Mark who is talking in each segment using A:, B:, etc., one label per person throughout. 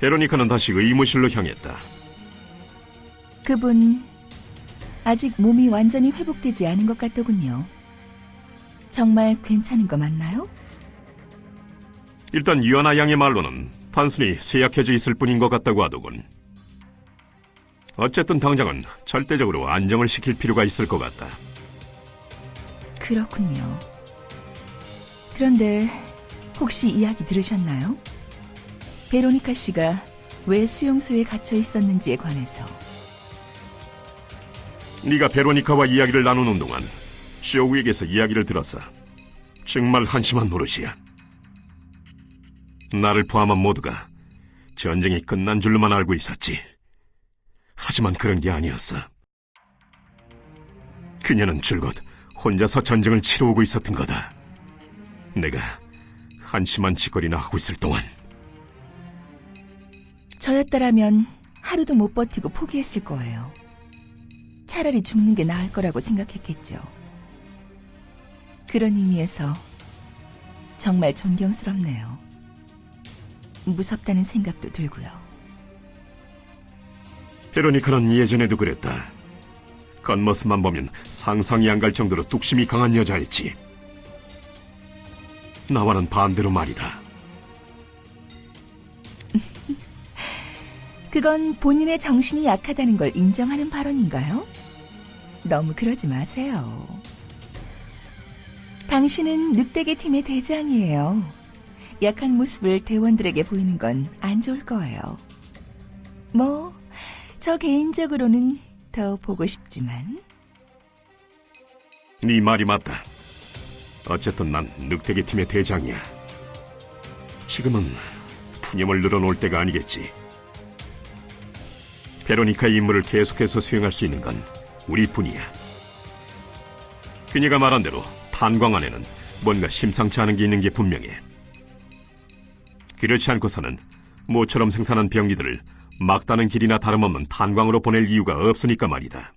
A: 베로니카는 다시 의무실로 향했다.
B: 그분 아직 몸이 완전히 회복되지 않은 것 같더군요. 정말 괜찮은 거 맞나요?
A: 일단 유아나 양의 말로는 단순히 쇠약해져 있을 뿐인 것 같다고 하더군. 어쨌든 당장은 절대적으로 안정을 시킬 필요가 있을 것 같다.
B: 그렇군요. 그런데 혹시 이야기 들으셨나요? 베로니카 씨가 왜 수용소에 갇혀 있었는지에 관해서
A: 네가 베로니카와 이야기를 나누는 동안 쇼우에게서 이야기를 들었어. 정말 한심한 노릇이야. 나를 포함한 모두가 전쟁이 끝난 줄로만 알고 있었지. 하지만 그런 게 아니었어. 그녀는 줄곧 혼자서 전쟁을 치러오고 있었던 거다. 내가 한심한 짓거리나 하고 있을 동안
B: 저였다라면 하루도 못 버티고 포기했을 거예요. 차라리 죽는 게 나을 거라고 생각했겠죠. 그런 의미에서 정말 존경스럽네요. 무섭다는 생각도 들고요.
A: 베로니카는 예전에도 그랬다. 겉모습만 보면 상상이 안 갈 정도로 뚝심이 강한 여자였지. 나와는 반대로 말이다.
B: 그건 본인의 정신이 약하다는 걸 인정하는 발언인가요? 너무 그러지 마세요. 당신은 늑대계 팀의 대장이에요. 약한 모습을 대원들에게 보이는 건 안 좋을 거예요. 뭐, 저 개인적으로는 더 보고 싶지만.
A: 네 말이 맞다. 어쨌든 난 늑대계 팀의 대장이야. 지금은 푸념을 늘어놓을 때가 아니겠지. 베로니카의 임무를 계속해서 수행할 수 있는 건 우리뿐이야. 그녀가 말한 대로 탄광 안에는 뭔가 심상치 않은 게 있는 게 분명해. 그렇지 않고서는 모처럼 생산한 병기들을 막다른 길이나 다름없는 탄광으로 보낼 이유가 없으니까 말이다.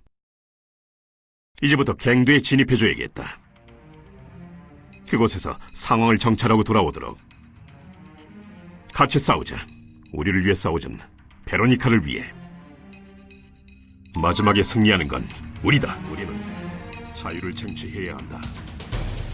A: 이제부터 갱도에 진입해줘야겠다. 그곳에서 상황을 정찰하고 돌아오도록. 같이 싸우자. 우리를 위해 싸우든 베로니카를 위해. 마지막에 승리하는 건 우리다. 우리는 자유를 쟁취해야 한다.